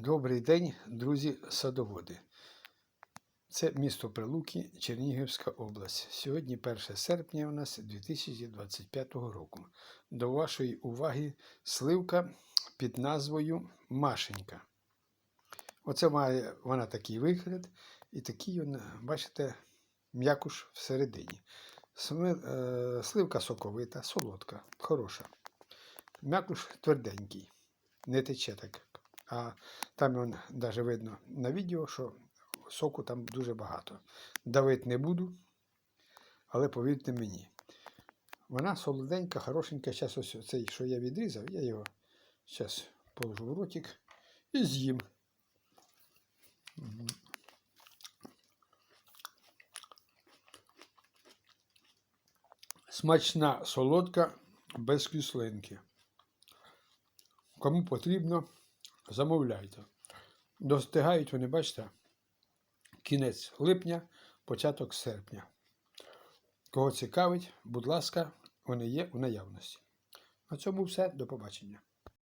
Добрий день, друзі-садоводи. Це місто Прилуки, Чернігівська область. Сьогодні 1 серпня у нас 2025 року. До вашої уваги сливка під назвою Машенька. Оце має вона такий вигляд, і такий, бачите, м'якуш всередині. Е, Сливка соковита, солодка, хороша. М'якуш тверденький, не тече так. А там вон, навіть видно на відео, що соку там дуже багато. Давити не буду, але повірте мені. Вона солоденька, хорошенька. Зараз ось цей, що я відрізав, я його зараз положу в ротик і з'їм. Смачна солодка без кислинки. Кому потрібно, замовляйте. Достигають вони, бачите, кінець липня, початок серпня. Кого цікавить, будь ласка, вони є у наявності. На цьому все. До побачення.